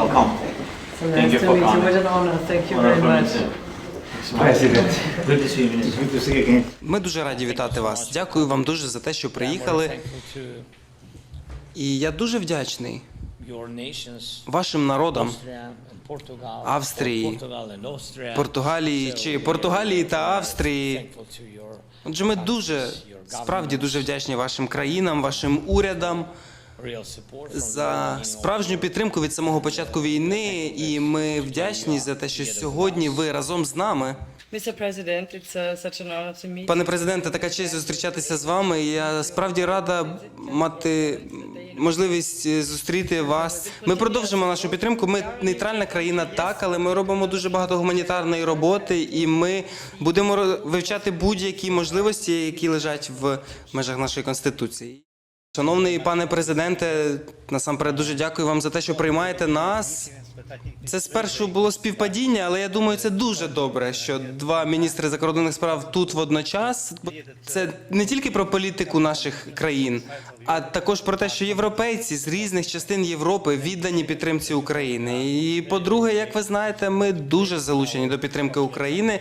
Welcome. Thank you to for meet you. coming. What an honor. Thank you Honor very for me much. too. President. Good to see you, Minister. Good to see you again. Ми дуже раді вітати вас. Дякую вам дуже за те, що приїхали. І я дуже вдячний вашим народам Австрії. Португалії чи Португалії та Австрії. Отже, ми дуже справді дуже вдячні вашим країнам, вашим урядам за справжню підтримку від самого початку війни. І ми вдячні за те, що сьогодні ви разом з нами. Пане президенте, така честь зустрічатися з вами. Я справді рада мати можливість е, зустріти вас. Ми продовжимо нашу підтримку. Ми нейтральна країна, так, але ми робимо дуже багато гуманітарної роботи, і ми будемо вивчати будь-які можливості, які лежать в межах нашої конституції. Шановний пане президенте, насамперед дуже дякую вам за те, що приймаєте нас. Це спершу було співпадіння, але я думаю, це дуже добре, що два міністри закордонних справ тут водночас. Це не тільки про політику наших країн, а також про те, що європейці з різних частин Європи віддані підтримці України. І по-друге, як ви знаєте, ми дуже залучені до підтримки України.